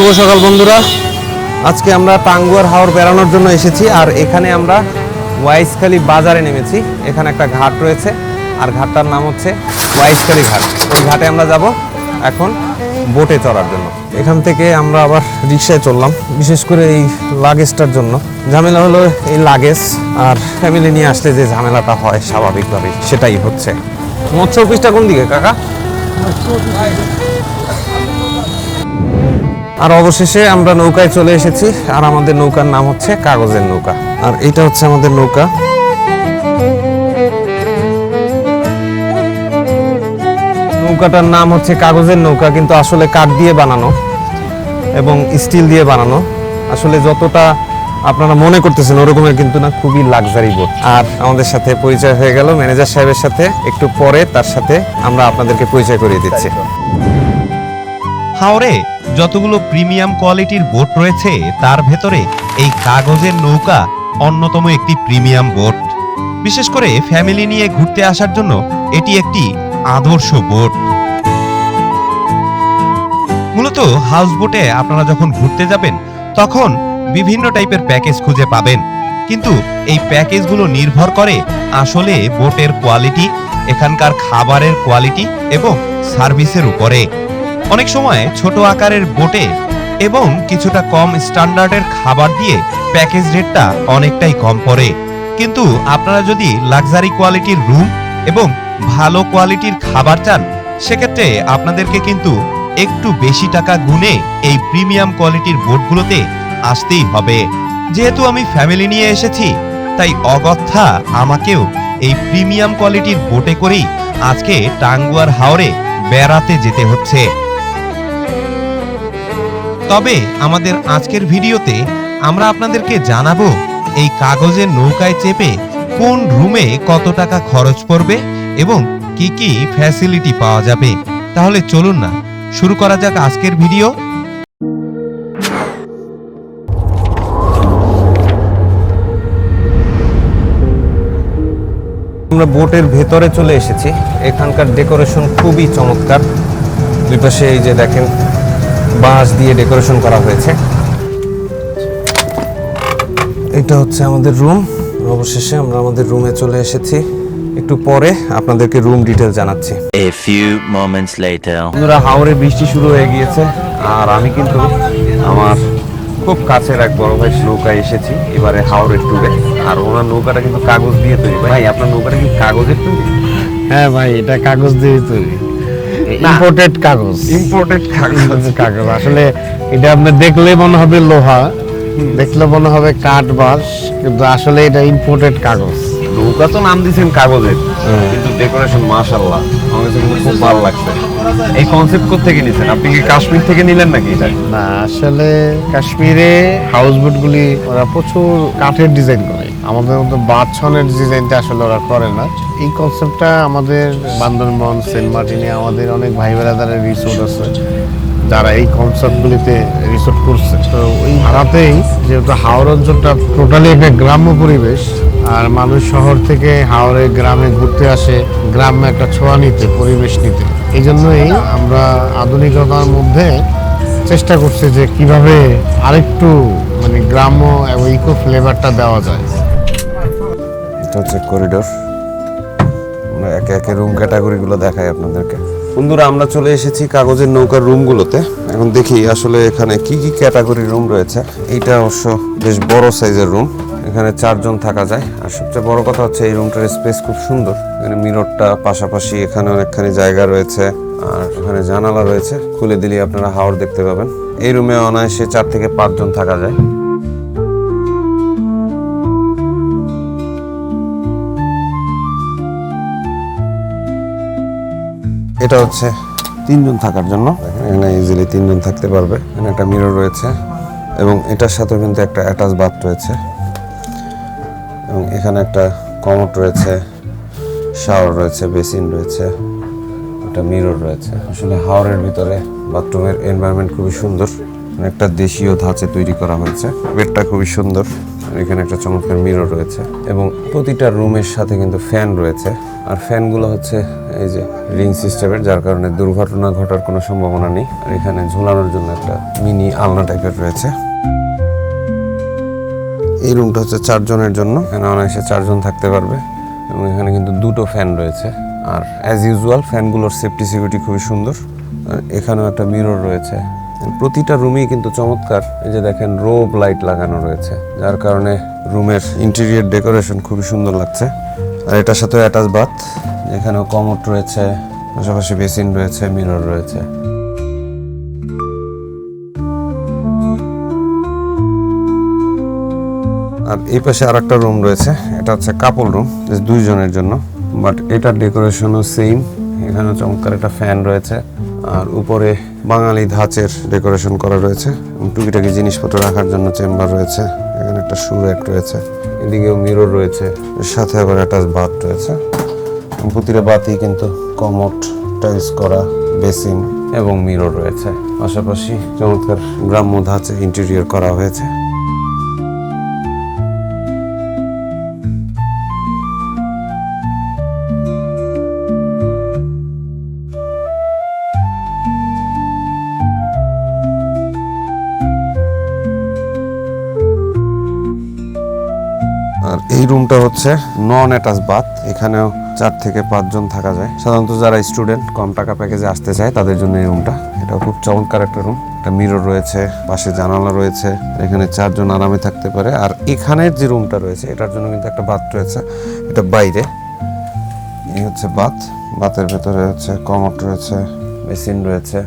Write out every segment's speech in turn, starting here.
শুভ সকাল, বন্ধুরা। আজকে আমরা টাঙ্গুয়ার হাওর বেড়ানোর জন্য এসেছি, আর এখানে আমরা ওয়াইসখালী বাজারে নেমেছি। এখানে একটা ঘাট রয়েছে, আর ঘাটটার নাম হচ্ছে ওয়াইসখালী ঘাট। ওই ঘাটে আমরা যাব এখন বোটে চড়ার জন্য। এখান থেকে আমরা আবার রিক্সায় চললাম, বিশেষ করে এই লাগেজটার জন্য। ঝামেলা হলো এই লাগেজ আর ফ্যামিলি নিয়ে আসলে যে ঝামেলাটা হয়, স্বাভাবিকভাবেই সেটাই হচ্ছে। মৎস্য অফিসটা কোন দিকে, কাকা? আর অবশেষে আমরা নৌকায় চলে এসেছি, আর আমাদের নৌকার নাম হচ্ছে কাগজের নৌকা। আর এটা হচ্ছে আমাদের নৌকা। নৌকাটার নাম হচ্ছে কাগজের নৌকা, কিন্তু আসলে কাঠ দিয়ে বানানো এবং স্টিল দিয়ে বানানো। আসলে যতটা আপনারা মনে করতেছেন ওরকমের কিন্তু না, খুবই লাক্সারি বোট। আর আমাদের সাথে পরিচয় হয়ে গেল ম্যানেজার সাহেবের সাথে। একটু পরে তার সাথে আমরা আপনাদেরকে পরিচয় করিয়ে দিচ্ছি। হাওরে যতগুলো প্রিমিয়াম কোয়ালিটির বোট রয়েছে, তার ভেতরে এই কাগজের নৌকা অন্যতম একটি প্রিমিয়াম বোট। বিশেষ করে ফ্যামিলি নিয়ে ঘুরতে আসার জন্য এটি একটি আদর্শ বোট। মূলত হাউস বোটে আপনারা যখন ঘুরতে যাবেন, তখন বিভিন্ন টাইপের প্যাকেজ খুঁজে পাবেন। কিন্তু এই প্যাকেজগুলো নির্ভর করে আসলে বোটের কোয়ালিটি এখানকার খাবারের কোয়ালিটি এবং সার্ভিসের উপরে। অনেক সময় ছোট আকারের বোটে এবং কিছুটা কম স্ট্যান্ডার্ডের খাবার দিয়ে প্যাকেজ রেটটা অনেকটাই কম পড়ে। কিন্তু আপনারা যদি লাক্সারি কোয়ালিটির রুম এবং ভালো কোয়ালিটির খাবার চান, সেক্ষেত্রে আপনাদেরকে কিন্তু একটু বেশি টাকা গুনে এই প্রিমিয়াম কোয়ালিটির বোটগুলোতে আসতেই হবে। যেহেতু আমি ফ্যামিলি নিয়ে এসেছি, তাই অগত্যা আমাকেও এই প্রিমিয়াম কোয়ালিটির বোটে করেই আজকে টাঙ্গুয়ার হাওরে বেড়াতে যেতে হচ্ছে। তবে আমাদের আজকের ভিডিওতে আমরা আপনাদেরকে জানাব, এই কাগজের নৌকায় চেপে কোন রুমে কত টাকা খরচ পড়বে এবং কি কি ফ্যাসিলিটি পাওয়া যাবে। তাহলে চলুন না, শুরু করা যাক আজকের ভিডিও। আমরা বোটের ভেতরে চলে এসেছি। এখানকার ডেকোরেশন খুবই চমৎকার। দুই পাশে এই যে দেখেন বাঁশ দিয়ে ডেকোরেশন করা হয়েছে। এটা হচ্ছে আমাদের রুম। অবশেষে আমরা আমাদের রুমে চলে এসেছি। একটু পরে আপনাদেরকে রুম ডিটেল জানাচ্ছি। A few moments later. বন্ধুরা হাওড়ে বৃষ্টি শুরু হয়ে গিয়েছে আর আমি কিন্তু আমার খুব কাছের এক বড় ভাই নৌকায় এসেছি এবারে হাওড়ের ট্যুরে আর ওনার নৌকাটা কিন্তু কাগজ দিয়ে তৈরি। ভাই আপনার নৌকাটা কি কাগজের তৈরি? হ্যাঁ ভাই এটা কাগজ দিয়ে তৈরি। ইম্পোর্টেড কাগজ। ইম্পোর্টেড কাগজ। কাগজ। আসলে এটা আপনি দেখলে মনে হবে লোহা দেখলে মনে হবে কাঠ বাঁশ কিন্তু আসলে এটা ইম্পোর্টেড কাগজ। নৌকা তো নাম দিয়েছেন কাগজের কিন্তু ডেকোরেশন মাশাআল্লাহ। আমার কাছে কিন্তু খুব ভালো লাগছে। এই কনসেপ্ট কোথেকে নিছেন? আপনি কি কাশ্মীর থেকে নিলেন নাকি এটা? না আসলে কাশ্মীরে হাউস বোটগুলি ওরা প্রচুর কাঠের ডিজাইন করে। আমাদের মতো বাছনের ডিজাইনটা আসলে ওরা করে না। এই কনসেপ্টটা আমাদের বান্দরবন, সেন্ট মার্টিনে আমাদের অনেক ভাই বেড়াদারের রিসোর্ট আছে। যারা এই কনসেপ্টগুলিতে রিসোর্ট করছে। তো ওই ভাড়াতেই যেহেতু হাওড় অঞ্চলটা টোটালি একটা গ্রাম্য পরিবেশ, আর মানুষ শহর থেকে হাওড়ে গ্রামে ঘুরতে আসে, গ্রামে একটা ছোঁয়া নিতে, পরিবেশ নিতে। এই জন্যই আমরা আধুনিকতার মধ্যে চেষ্টা করছি যে কীভাবে আরেকটু মানে গ্রাম্য এবং ইকো ফ্লেভারটা দেওয়া যায়। এটা হচ্ছে করিডোর। আমরা একে একে রুম ক্যাটাগরিগুলো দেখাই আপনাদেরকে। বন্ধুরা, আমরা চলে এসেছি কাগজের নৌকার রুমগুলোতে এখন দেখি আসলে এখানে কি কি ক্যাটাগরি রুম রয়েছে। এইটা অবশ্য বেশ বড় সাইজের রুম এখানে চারজন থাকা যায়। আর সবচেয়ে বড় কথা হচ্ছে এই রুমটার স্পেস খুব সুন্দর। এখানে মিররটা পাশাপাশি এখানে অনেকখানি জায়গা রয়েছে। আর ওখানে জানালা রয়েছে। খুলে দিলে আপনারা হাওড় দেখতে পাবেন। এই রুমে অনায়াসে চার থেকে পাঁচজন থাকা যায়। এটা হচ্ছে তিনজন থাকার জন্য। এখানে ইজিলি তিনজন থাকতে পারবে। এখানে একটা মিরর রয়েছে এবং এটার সাথে কিন্তু একটা অ্যাটাচ বাথ রয়েছে। এবং এখানে একটা কমট রয়েছে শাওয়ার রয়েছে বেসিন রয়েছে, একটা মিরর রয়েছে। আসলে হাওরের ভিতরে বাথরুমের এনভায়রনমেন্ট খুবই সুন্দর। একটা দেশীয় ধাঁচে তৈরি করা হয়েছে। বেডটা খুবই সুন্দর। এখানে একটা চমৎকার মিরর রয়েছে। এবং প্রতিটা রুমের সাথে কিন্তু ফ্যান রয়েছে। আর ফ্যানগুলো হচ্ছে এই যে রিং সিস্টেমের যার কারণে দুর্ঘটনা ঘটার কোনো সম্ভাবনা নেই। আর এখানে ঝোলানোর জন্য একটা মিনি আলনা টাইপের রয়েছে। এই রুমটা হচ্ছে চারজনের জন্য। এখানে অনায়াসে চারজন থাকতে পারবে। এবং এখানে কিন্তু দুটো ফ্যান রয়েছে। আর অ্যাজ ইউজুয়াল ফ্যানগুলোর সেফটি সিকিউরিটি খুবই সুন্দর। এখানেও একটা মিরর রয়েছে। প্রতিটা রুমেই কিন্তু চমৎকার। এই যে দেখেন রোব লাইট লাগানো রয়েছে। যার কারণে রুমের ইন্টেরিয়র ডেকোরেশন খুবই সুন্দর লাগছে। আর এটার সাথে অ্যাটাচ বাথ এখানেও কমোড রয়েছে, পাশাপাশি বেসিন রয়েছে, মিরর রয়েছে। আর এই পাশে আর একটা রুম রয়েছে, এটা হচ্ছে কাপড় রুম দুইজনের জন্য বাট এটার ডেকোরেশনও সেম এখানে চমৎকার একটা ফ্যান রয়েছে, আর উপরে বাঙালি ধাঁচের ডেকোরেশন করা রয়েছে টুকিটাকি জিনিসপত্র রাখার জন্য চেম্বার রয়েছে, এখানে একটা শু রয়েছে, এদিকেও মিরর রয়েছে সাথে আবার একটা বাথ রয়েছে। প্রতিটা বাতি কিন্তু কমট টাইলস করা, বেসিন এবং মিরর রয়েছে। পাশাপাশি চমৎকার গ্রাম্য ধাঁচে ইন্টেরিয়র করা হয়েছে। রুমটা হচ্ছে নন অ্যাটাচ বাথ এখানেও চার থেকে পাঁচজন থাকা যায়। সাধারণত যারা স্টুডেন্ট কম টাকা প্যাকেজে আসতে চায়, তাদের জন্য এই রুমটা এটাও খুব চমৎকার একটা রুম একটা মিরর রয়েছে, পাশে জানালা রয়েছে, এখানে চারজন আরামে থাকতে পারে। আর এখানের যে রুমটা রয়েছে, এটার জন্য কিন্তু একটা বাথ রয়েছে। এটা বাইরে। এই হচ্ছে বাথ বাথের ভেতরে হচ্ছে কমট রয়েছে, বেসিন রয়েছে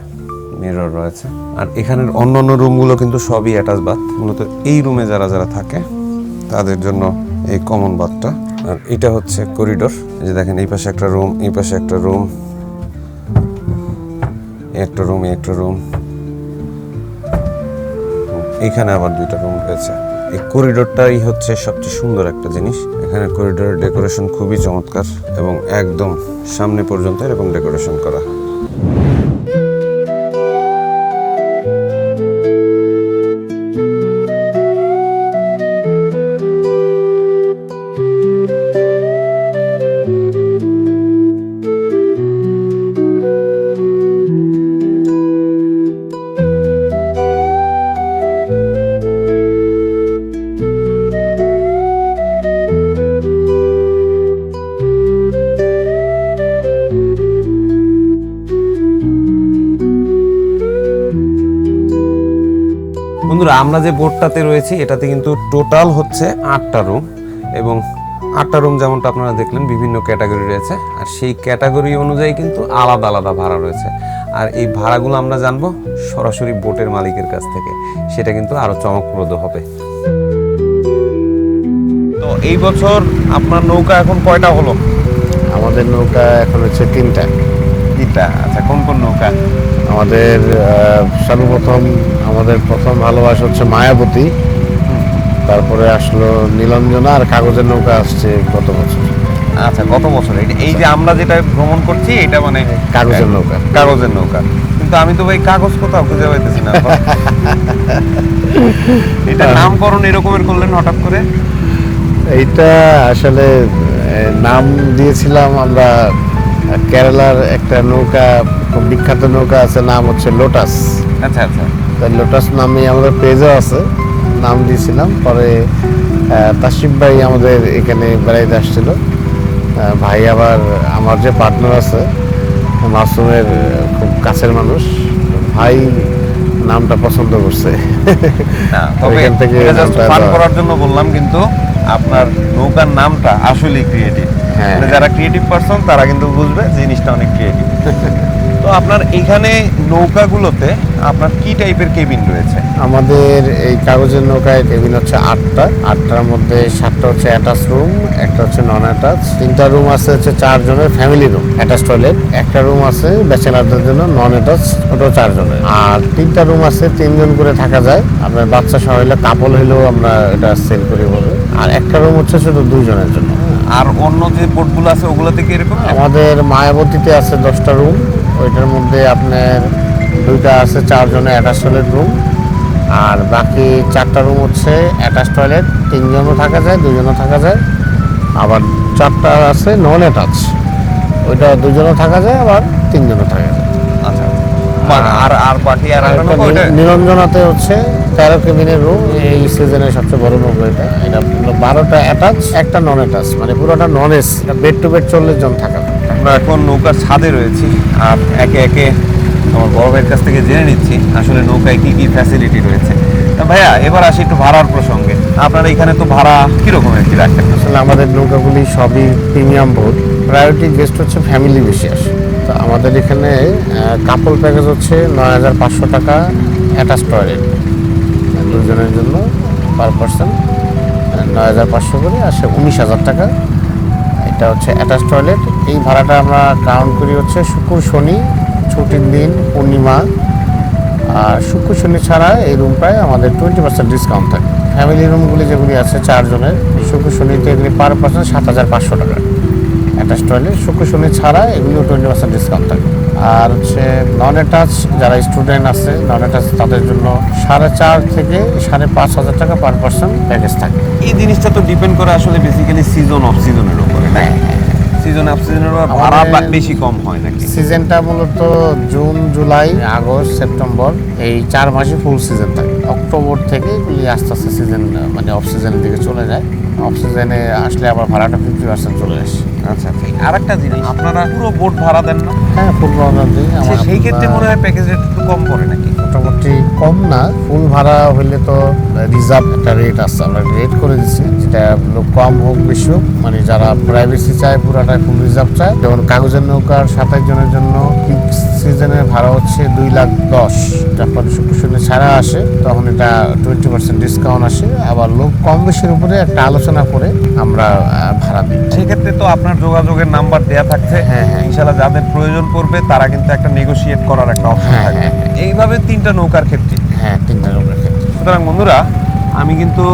মিরর রয়েছে। আর এখানের অন্য অন্যান্য রুমগুলো কিন্তু সবই অ্যাটাচ বাথ মূলত এই রুমে যারা যারা থাকে, তাদের জন্য এই কমন বাথটা আর এটা হচ্ছে করিডোর যে দেখেন, এই পাশে একটা রুম এই পাশে একটা রুম একটা রুম একটা রুম এখানে আবার দুইটা রুম রয়েছে। এই করিডোরটাই হচ্ছে সবচেয়ে সুন্দর একটা জিনিস। এখানে করিডোরের ডেকোরেশন খুবই চমৎকার এবং একদম সামনে পর্যন্ত এরকম ডেকোরেশন করা। বন্ধুরা আমরা যে বোর্ডটাতে রয়েছি এটাতে কিন্তু টোটাল হচ্ছে আটটা রুম এবং আটটা রুম যেমনটা আপনারা দেখলেন বিভিন্ন ক্যাটাগরি রয়েছে। আর সেই ক্যাটাগরি অনুযায়ী কিন্তু আলাদা আলাদা ভাড়া রয়েছে। আর এই ভাড়াগুলো আমরা জানব সরাসরি বোটের মালিকের কাছ থেকে। সেটা কিন্তু আরও চমকপ্রদ হবে। তো এই বছর আপনার নৌকা এখন কয়টা হলো? আমাদের নৌকা এখন হচ্ছে তিনটা। তিনটা। আচ্ছা কোন কোন নৌকা? আমাদের সর্বপ্রথম আমাদের প্রথম ভালোবাসা হচ্ছে মায়াবতী। তারপরে আসলো নীলঞ্জনা আর কাগজের নৌকা আসছে গত বছর। আচ্ছা গত বছর। এই- যে আমরা যেটা ভ্রমণ করছি এটা মানে কাগজের নৌকা। কাগজের নৌকা। কিন্তু আমি তো ভাই কাগজ কোথাও খুঁজে পাইতেছি না। এটা নামকরণ এরকমের করলেন হঠাৎ করে? এইটা আসলে নাম দিয়েছিলাম আমরা কেরালার একটা নৌকা খুব বিখ্যাত নৌকা আছে নাম হচ্ছে লোটাস। আচ্ছা আচ্ছা। তাই লোটাস নামে আমাদের পেজও আছে নাম দিয়েছিলাম পরে তাসিফ ভাই আমাদের এখানে বেড়াইতে আসছিল। ভাই আবার আমার যে পার্টনার আছে মাসুমের খুব কাছের মানুষ ভাই নামটা পছন্দ করছে। না তবে ওইখান থেকে। করার জন্য বললাম কিন্তু আপনার নৌকার নামটা আসলেই ক্রিয়েটিভ হ্যাঁ। যারা ক্রিয়েটিভ পারসন তারা কিন্তু বুঝবে জিনিসটা অনেক ক্রিয়েটিভ তো আপনার এখানে নৌকাগুলোতে আপনার কি টাইপের কেবিন রয়েছে? আমাদের এই কাগজের নৌকায় কেবিন হচ্ছে আটটা। আটটার মধ্যে সাতটা হচ্ছে অ্যাটাচ রুম একটা হচ্ছে নন অ্যাটাচ তিনটা রুম আছে হচ্ছে চারজনের ফ্যামিলি রুম অ্যাটাচ টয়লেট একটা রুম আছে ব্যাচেলারদের জন্য নন অ্যাটাচ ওটাও চারজনের। আর তিনটা রুম আছে তিনজন করে থাকা যায়। আপনার বাচ্চা সহ হলে কাপল হলেও আমরা এটা সেল করি বলে। আর একটা রুম হচ্ছে শুধু দুইজনের জন্য। আর অন্য যে বোটগুলো আছে ওগুলোতে কি এরকম? আমাদের মায়াবতীতে আছে দশটা রুম ওইটার মধ্যে আপনার দুইটা আছে চারজনের অ্যাটাচ টয়লেট রুম আর বাকি চারটা রুম হচ্ছে অ্যাটাচ টয়লেট তিনজনও থাকা যায় দুজনও থাকা যায়। আবার চারটা আছে নন অ্যাটাচ ওইটা দুজনও থাকা যায় আবার তিনজনও থাকা যায়। আচ্ছা। আর আর বাকি আর নিরঞ্জনাতে হচ্ছে তেরো কেবিনের রুম এই সিজনের সবচেয়ে বড় নৌকা এটা। এটা বারোটা অ্যাটাচ একটা নন অ্যাটাচ মানে পুরোটা non AC bed two bed চল্লিশ জন থাকা। আমরা এখন নৌকার ছাদে রয়েছি আর একে একে আমার বড় ভাইয়ের কাছ থেকে জেনে নিচ্ছি আসলে নৌকায় কি কি ফ্যাসিলিটি রয়েছে। তা ভাইয়া এবার আসি একটু ভাড়ার প্রসঙ্গে। আপনারা এখানে তো ভাড়া কিরকমের কি রাখেন? আসলে আমাদের নৌকাগুলি সবই প্রিমিয়াম বোর্ড প্রায়োরিটি গেস্ট হচ্ছে ফ্যামিলি বেশি আসে তো আমাদের এখানে কাপল প্যাকেজ হচ্ছে নয় হাজার পাঁচশো টাকা অ্যাটাচ টয়লেট দুজনের জন্য পার পার্সন নয় হাজার পাঁচশো করে আসে উনিশ হাজার টাকা। এটা হচ্ছে অ্যাটাচ টয়লেট। এই ভাড়াটা আমরা কাউন্ট করি হচ্ছে শুক্র, শনি, ছুটির দিন, পূর্ণিমা। আর শুক্র, শনি ছাড়া এই রুম প্রায় আমাদের টোয়েন্টি পার্সেন্ট ডিসকাউন্ট থাকে। ফ্যামিলি রুমগুলি যেগুলি আছে চারজনের শুক্র, শনিতে এগুলি পার পার্সেন্ট সাত হাজার পাঁচশো টাকা। অ্যাটাচ টয়লেট, শুক্র, শনি ছাড়া এগুলিও টোয়েন্টি পার্সেন্ট ডিসকাউন্ট থাকে। আর হচ্ছে নন অ্যাটাচ যারা স্টুডেন্ট আছে নন অ্যাটাচ তাদের জন্য সাড়ে চার থেকে সাড়ে পাঁচ হাজার টাকা পার পার্সন প্যাকেজ থাকে। এই জিনিসটা তো ডিপেন্ড করে আসলে বেসিক্যালি সিজন অফ সিজনের উপরে হ্যাঁ। সিজন অফ সিজনের ভাড়া বেশি কম হয় নাকি? সিজনটা মূলত জুন জুলাই আগস্ট সেপ্টেম্বর এই চার মাসে ফুল সিজন থাকে। অক্টোবর থেকে এগুলি আস্তে আস্তে সিজন মানে অফ সিজনের দিকে চলে যায়। অফ সিজনে আসলে আবার ভাড়াটা ফিফটি পার্সেন্ট চলে আসে। আচ্ছা আচ্ছা আর একটা জিনিস আপনারা পুরো বোট ভাড়া দেন না? হ্যাঁ ফুল ভাড়া দিই। আমার সেই ক্ষেত্রে মনে হয় প্যাকেজ রেট একটু কম পড়ে নাকি? মোটামুটি কম না ফুল ভাড়া হইলে তো রিজার্ভ একটা রেট আছে। আমরা রেট করে দিচ্ছি যেটা লোক কম হোক বেশি হোক। মানে যারা প্রাইভেসি চায় পুরাটাই ফুল রিজার্ভ চায়। যেমন কাগজের নৌকার সাতাশ জনের জন্য পিক সিজনের ভাড়া হচ্ছে দুই লাখ দশ। যখন শুক্র শনি ছাড়া আসে তখন এটা টোয়েন্টি পার্সেন্ট ডিসকাউন্ট আসে। আবার লোক কম বেশির উপরে একটা আলোচনা করে আমরা ভাড়া দিই। সেক্ষেত্রে তো আপনার যোগাযোগের নাম্বার দেয়া থাকছে। হ্যাঁ, হ্যাঁ। ইনশাল্লাহ যাদের প্রয়োজন পড়বে তারা কিন্তু একটা নেগোশিয়েট করার একটা অপশন হ্যাঁ, থাকবে। এইভাবে তিনটা নৌকার ক্ষেত্রে। হ্যাঁ তিনটা রুমের ক্ষেত্রে। সুতরাং বন্ধুরা আমি কিন্তু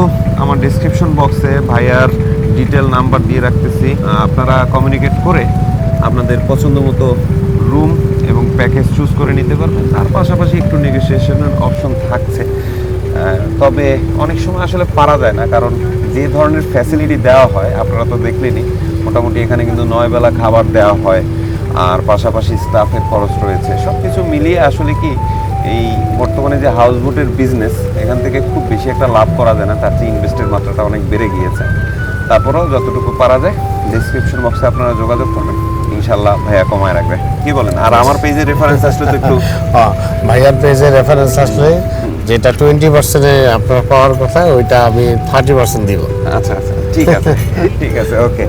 আমার ডিসক্রিপশন বক্সে ভাইয়ার ডিটেল নাম্বার দিয়ে রাখতেছি। আপনারা কমিউনিকেট করে আপনাদের পছন্দ মতো রুম এবং প্যাকেজ চুজ করে নিতে পারবেন। তার পাশাপাশি একটু নেগোসিয়েশনের অপশন থাকছে। তবে অনেক সময় আসলে পারা যায় না কারণ যে ধরনের ফ্যাসিলিটি দেওয়া হয় আপনারা তো দেখলেনই মোটামুটি এখানে কিন্তু নয় বেলা খাবার দেওয়া হয় আর পাশাপাশি স্টাফের খরচ রয়েছে। সব কিছু মিলিয়ে আসলে কি এই বর্তমানে যে হাউস বোটের বিজনেস এখান থেকে খুব বেশি একটা লাভ করা যায় না তার চেয়ে ইনভেস্টের মাত্রাটা অনেক বেড়ে গিয়েছে। তারপরেও যতটুকু পারা যায় ডিসক্রিপশন বক্সে আপনারা যোগাযোগ করবেন। ইনশাল্লাহ ভাইয়া কমায় রাখবে। কি বলেন? আর আমার পেজে রেফারেন্স আসলে তো একটু হ্যাঁ, ভাইয়ার পেজে রেফারেন্স আসলে যেটা টোয়েন্টি পার্সেন্টে আপনার পাওয়ার কথা ওইটা আমি থার্টি পার্সেন্ট দিব। আচ্ছা আচ্ছা। ঠিক আছে। ঠিক আছে ওকে